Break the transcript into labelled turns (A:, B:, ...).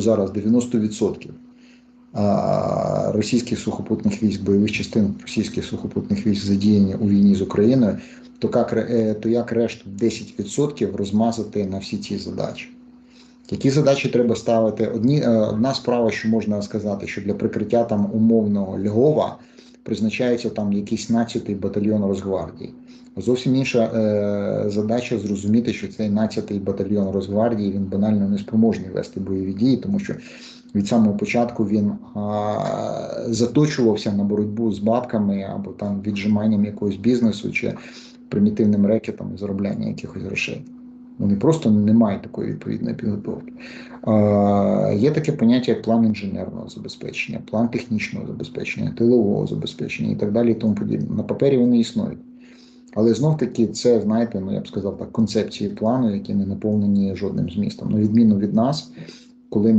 A: зараз 90% російських сухопутних військ, бойових частин російських сухопутних військ задіяні у війні з Україною, то як, е, то як решту 10% розмазати на всі ці задачі? Які задачі треба ставити? Одні, е, одна справа, що можна сказати, що для прикриття там умовного Львова призначається там якийсь нацятий батальйон Росгвардії. Зовсім інша е, задача зрозуміти, що цей нацятий батальйон Росгвардії він банально не спроможний вести бойові дії, тому що від самого початку він а, заточувався на боротьбу з бабками або там віджиманням якогось бізнесу чи примітивним рекетом заробляння якихось грошей. Вони просто не мають такої відповідної підготовки. Е, є таке поняття, як план інженерного забезпечення, план технічного забезпечення, тилового забезпечення і так далі. І тому подібне. На папері вони існують. Але знов таки це, знаєте, ну я б сказав так, концепції плану, які не наповнені жодним змістом. На відміну від нас, коли